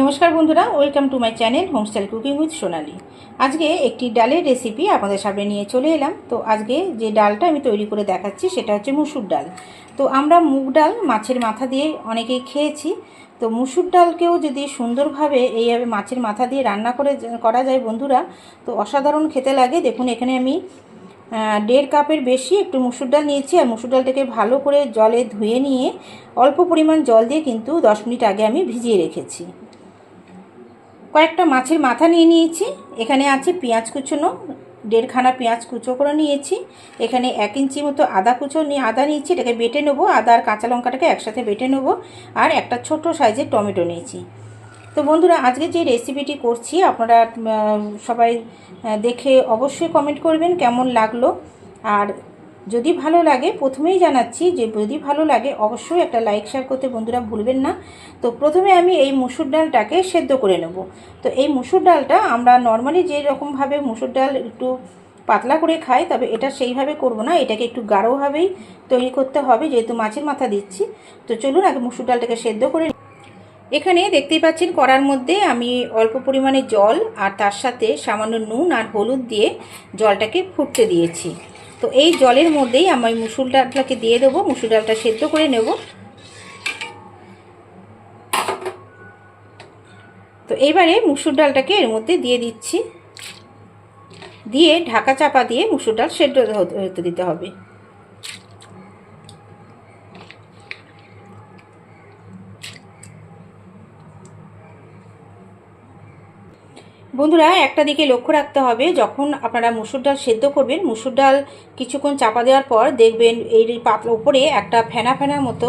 নমস্কার বন্ধুরা welcome to my channel home style cooking with Sonali আজকে একটি ডালের রেসিপি আপনাদের সামনে নিয়ে চলে এলাম। তো আজকে যে ডালটা আমি তৈরি করে দেখাচ্ছি, সেটা হচ্ছে মুসুর ডাল। তো আমরা মুগ ডাল মাছের মাথা দিয়ে অনেকেই খেয়েছি। তো মুসুর ডালকেও যদি সুন্দরভাবে এইভাবে মাছের মাথা দিয়ে রান্না করে করা যায় বন্ধুরা, তো অসাধারণ খেতে লাগে। দেখুন, এখানে আমি দেড় কাপের বেশি একটু মুসুর ডাল নিয়েছি আর মুসুর ডালটাকে ভালো করে জলে ধুয়ে নিয়ে অল্প পরিমাণ জল দিয়ে কিন্তু দশ মিনিট আগে আমি ভিজিয়ে রেখেছি। কয়েকটা মাছের মাথা নিয়ে নিয়েছি। এখানে আছে পেঁয়াজ কুচোনো, দেড়খানা পেঁয়াজ কুচো করে নিয়েছি। এখানে এক ইঞ্চি মতো আদা কুচো নিয়ে আদা নিয়েছি, এটাকে বেটে নেব। আদা আর কাঁচা লঙ্কাটাকে একসাথে বেটে নেব। আর একটা ছোট সাইজের টমেটো নিয়েছি। তো বন্ধুরা, আজকে যে রেসিপিটি করছি, আপনারা সবাই দেখে অবশ্যই কমেন্ট করবেন কেমন লাগল। আর যদি ভালো লাগে, প্রথমেই জানাচ্ছি যে যদি ভালো লাগে, অবশ্যই একটা লাইক শেয়ার করতে বন্ধুরা ভুলবেন না। তো প্রথমে আমি এই মুসুর ডালটাকে সেদ্ধ করে নেব। তো এই মুসুর ডালটা আমরা নর্মালি যে রকমভাবে মুসুর ডাল একটু পাতলা করে খাই, তবে এটা সেইভাবে করব না, এটাকে একটু গাঢ়ভাবেই তৈরি করতে হবে, যেহেতু মাছের মাথা দিচ্ছি। তো চলুন আগে মুসুর ডালটাকে সেদ্ধ করে। এখানে দেখতেই পাচ্ছেন করার মধ্যে আমি অল্প পরিমাণে জল আর তার সাথে সামান্য নুন আর হলুদ দিয়ে জলটাকে ফুটতে দিয়েছি। তো এই জলের মধ্যেই আমি মুসুর ডালটাকে দিয়ে দেবো, মুসুর ডালটা সেদ্ধ করে নেব। তো এবারে মুসুর ডালটাকে এর মধ্যে দিয়ে দিচ্ছি। দিয়ে ঢাকা চাপা দিয়ে মুসুর ডাল সেদ্ধ হতে দিতে হবে। বন্ধুরা, একটা দিকে লক্ষ্য রাখতে হবে, যখন আপনারা মুসুর ডাল সেদ্ধ করবেন, মুসুর ডাল কিছুক্ষণ চাপা দেওয়ার পর দেখবেন এই পাতলা উপরে একটা ফেনা ফেনার মতো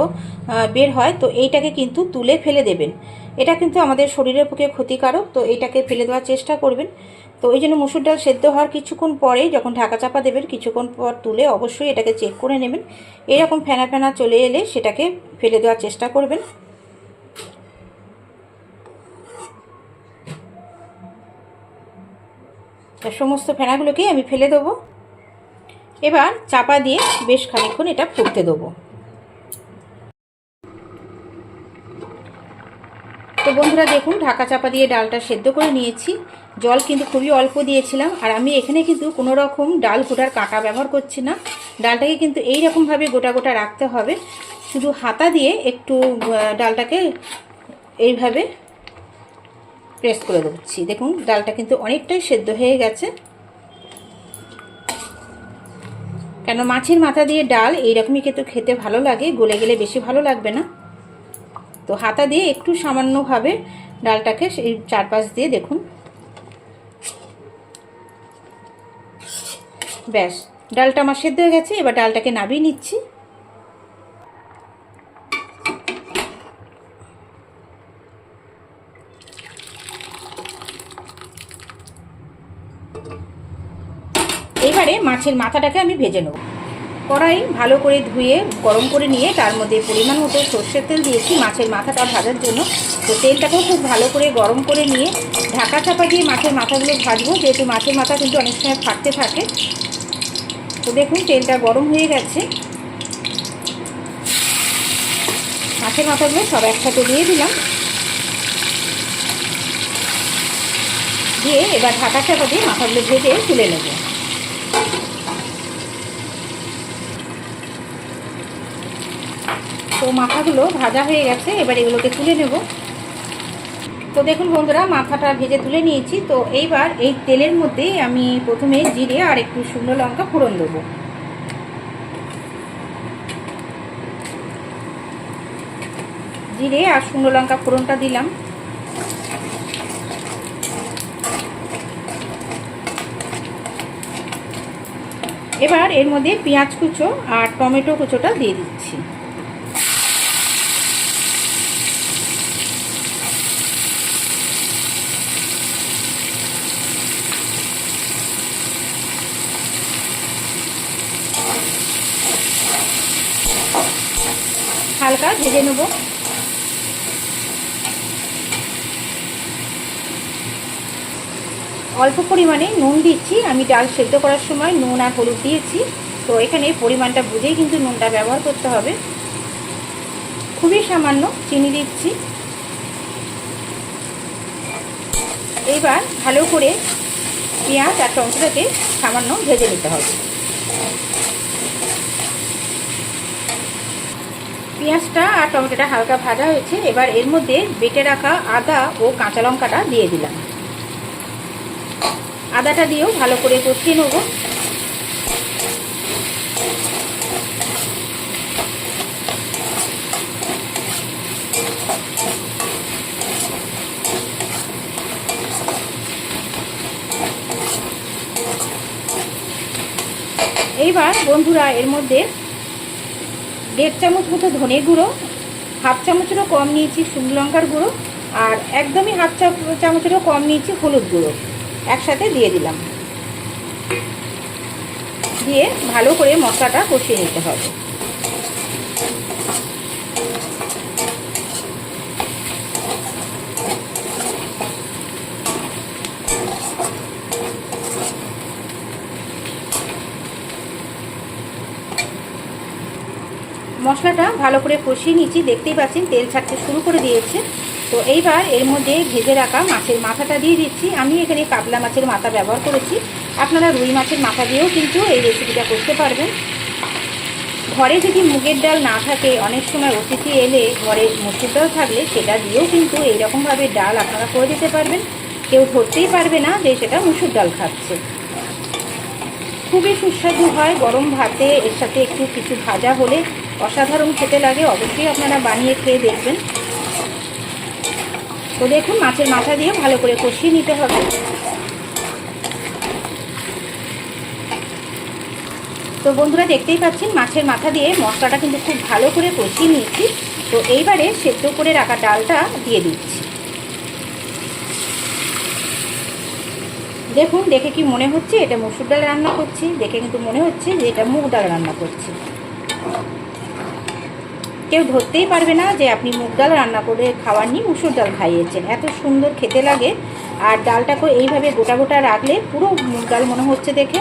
বের হয়, তো এইটাকে কিন্তু তুলে ফেলে দেবেন। এটা কিন্তু আমাদের শরীরের পক্ষে ক্ষতিকারক, তো এইটাকে ফেলে দেওয়ার চেষ্টা করবেন। তো এই জন্য মুসুর ডাল সেদ্ধ হওয়ার কিছুক্ষণ পরেই যখন ঢাকা চাপা দেবেন, কিছুক্ষণ পর তুলে অবশ্যই এটাকে চেক করে নেবেন। এরকম ফেনা ফেনা চলে এলে সেটাকে ফেলে দেওয়ার চেষ্টা করবেন। সমস্ত ফেনাগুলোকেই আমি ফেলে দেবো। এবার চাপা দিয়ে বেশ খানিক্ষণ এটা ফুটতে দেবো। তো বন্ধুরা দেখুন, ঢাকা চাপা দিয়ে ডালটা সেদ্ধ করে নিয়েছি। জল কিন্তু খুবই অল্প দিয়েছিলাম, আর আমি এখানে কিন্তু কোনো রকম ডাল গোটার কাঁটা ব্যবহার করছি না। ডালটাকে কিন্তু এই রকমভাবে গোটা গোটা রাখতে হবে। শুধু হাতা দিয়ে একটু ডালটাকে এইভাবে প্রেস করে দিচ্ছি দেখুন, ডালটা কিন্তু অনেকটাই সেদ্ধ হয়ে গেছে। কেন, মাছের মাথা দিয়ে ডাল এইরকমই কিন্তু খেতে ভালো লাগে, গলে গেলে বেশি ভালো লাগবে না। তো হাতা দিয়ে একটু সামান্যভাবে ডালটাকে সেই চারপাশ দিয়ে দেখুন। ব্যাস, ডালটা আমার সেদ্ধ হয়ে গেছে, এবার ডালটাকে নাবিয়ে নিচ্ছি। এবারে মাছের মাথাটাকে আমি ভেজে নেব। কড়াই ভালো করে ধুয়ে, গরম করে নিয়ে তার মধ্যে পরিমাণ মতো সর্ষের তেল দিয়েছি। মাছের মাথাটা ভাজার জন্য। তো তেলটাকেও খুব ভালো করে গরম করে নিয়ে ঢাকা চাপা দিয়ে মাছের মাথাগুলো ভাজবো। যেহেতু মাছের মাথা কিন্তু অনেক সময় ফাটতে থাকে। তো দেখুন, তেলটা গরম হয়ে গেছে। মাছের মাথাগুলো সব একসাথে দিয়ে দিলাম। দিয়ে এবার ঢাকা চাপা দিয়ে মাথাগুলো ভেজে তুলে নেব। তো মাথাগুলো ভাজা হয়ে গেছে, এবার এগুলোকে তুলে নেব। তো দেখুন বন্ধুরা, মাথাটা ভেজে তুলে নিয়েছি। তো এইবার এই তেলের মধ্যে আমি প্রথমে জিরে আর একটু শুকনো লঙ্কা ফোড়ন দেবো। জিরে আর শুকনো লঙ্কা ফোড়নটা দিলাম। এবার এর মধ্যে পেঁয়াজ কুচো আর টমেটো কুচোটা দিয়ে দিচ্ছি। হালকা ভেজে নেব। অল্প পরিমাণে নুন দিচ্ছি। আমি ডাল সেদ্ধ করার সময় নুন আর হলুদ দিয়েছি। তো এখানে পরিমাণটা বুঝেই কিন্তু নুনটা ব্যবহার করতে হবে। খুবই সামান্য চিনি দিচ্ছি। এইবার ভালো করে পেঁয়াজ আর টমেটোটাকে সামান্য ভেজে নিতে হবে। পেঁয়াজটা আর টমেটোটা হালকা ভাজা হয়েছে। এবার এর মধ্যে বেটে রাখা আদা ও কাঁচা লঙ্কাটা দিয়ে দিলাম। আদাটা দিয়েও ভালো করে কষিয়ে নেব। এইবার বন্ধুরা, এর মধ্যে দেড় চামচ মতো ধনে গুঁড়ো, হাফ চামচেরও কম নিয়েছি শুকনো লঙ্কার গুঁড়ো, আর একদমই হাফ চামচেরও কম নিয়েছি হলুদ গুঁড়ো। একসাথে দিয়ে দিলাম। দিয়ে ভালো করে মশলাটা কষিয়ে নিতে হবে। মশলাটা ভালো করে কষিয়ে নিচ্ছি দেখতেই পাচ্ছেন তেল ছাড়তে শুরু করে দিয়েছে। তো এইবার এর মধ্যে ভেজে রাখা মাছের মাথাটা দিয়ে দিচ্ছি। আমি এখানে কাতলা মাছের মাথা ব্যবহার করেছি। আপনারা রুই মাছের মাথা দিয়েও কিন্তু এই রেসিপিটা করতে পারবেন। ঘরে যদি মুগের ডাল না থাকে, অনেক সময় অতিথি এলে ঘরে মসুর ডাল থাকলে সেটা দিয়েও কিন্তু এইরকমভাবে ডাল আপনারা করে দিতে পারবেন। কেউ ধরতেই পারবে না যে সেটা মুসুর ডাল খাচ্ছে। খুবই সুস্বাদু হয় গরম ভাতে, এর সাথে একটু কিছু ভাজা হলে অসাধারণ খেতে লাগে। অবশ্যই আপনারা বানিয়ে খেয়ে দেখবেন। তো দেখুন, মাছের মাথা দিয়ে ভালো করে কষিয়ে নিতে হবে। তো বন্ধুরা, দেখতেই পাচ্ছেন, মাছের মাথা দিয়ে মশলাটা কিন্তু খুব ভালো করে কষিয়ে নিয়েছি। তো এইবারে সেদ্ধ করে রাখা ডালটা দিয়ে দিচ্ছি। দেখুন, দেখে কি মনে হচ্ছে? এটা মসুর ডাল রান্না করছি। দেখে কিন্তু মনে হচ্ছে যে এটা মুগ ডাল রান্না করছি। কেউ ধরতেই পারবে না যে আপনি মুগ ডাল রান্না করে খাওয়াননি, মুসুর ডাল খাইয়েছেন। এত সুন্দর খেতে লাগে। আর ডালটাকে এইভাবে গোটা গোটা রাখলে পুরো মুগ ডাল মনে হচ্ছে দেখে।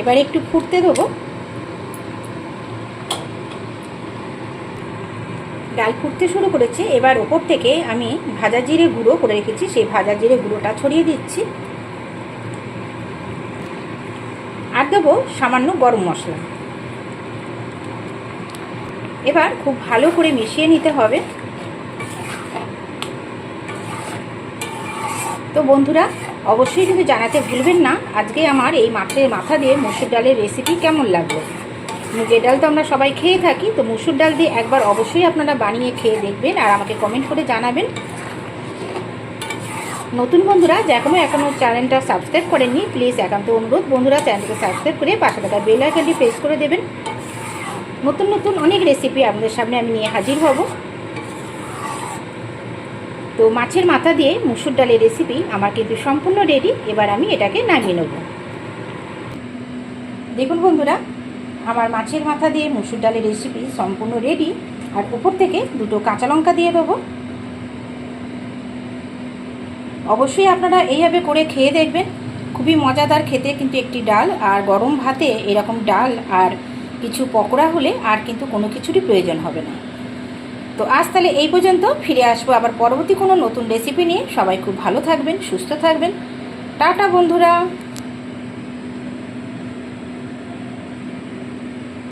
এবার একটু ফুটতে দেবো। ডাল ফুটতে শুরু করেছে। এবার ওপর থেকে আমি ভাজা জিরে গুঁড়ো করে রেখেছি। সেই ভাজা জিরে গুঁড়োটা ছড়িয়ে দিচ্ছি আর দেবো সামান্য গরম মশলা। এবার খুব ভালো করে মিশিয়ে নিতে হবে। তো বন্ধুরা, অবশ্যই কিন্তু জানাতে ভুলবেন না, আজকে আমার এই মাছের মাথা দিয়ে মসুর ডালের রেসিপি কেমন লাগল? মুগের ডাল তো আমরা সবাই খেয়ে থাকি, তো মুসুর ডাল দিয়ে একবার অবশ্যই আপনারা বানিয়ে খেয়ে দেখবেন আর আমাকে কমেন্ট করে জানাবেন। নতুন বন্ধুরা এখনও এখনও চ্যানেলটা সাবস্ক্রাইব করেননি প্লিজ একান্ত অনুরোধ, বন্ধুরা চ্যানেলকে সাবস্ক্রাইব করে পাশে থাকা বেল আইকনটি প্রেস করে দেবেন। নতুন নতুন অনেক রেসিপি আপনাদের সামনে আমি নিয়ে হাজির হব। তো মাছের মাথা দিয়ে মুসুর ডালের রেসিপি আমার কিন্তু সম্পূর্ণ রেডি এবার আমি এটাকে নামিয়ে নেব। দেখুন বন্ধুরা, আমার মাছের মাথা দিয়ে মুসুর ডালের রেসিপি সম্পূর্ণ রেডি আর উপর থেকে দুটো কাঁচা লঙ্কা দিয়ে দেবো। অবশ্যই আপনারা এইভাবে করে খেয়ে দেখবেন। খুবই মজাদার খেতে কিন্তু একটি ডাল, আর গরম ভাতে এরকম ডাল আর কিছু পকোড়া হলে আর কিন্তু কোনো কিছুরই প্রয়োজন হবে না। তো আজ তাহলে এই পর্যন্ত, ফিরে আসব আবার পরবর্তী কোনো নতুন রেসিপি নিয়ে। সবাই খুব ভালো থাকবেন, সুস্থ থাকবেন। টাটা বন্ধুরা!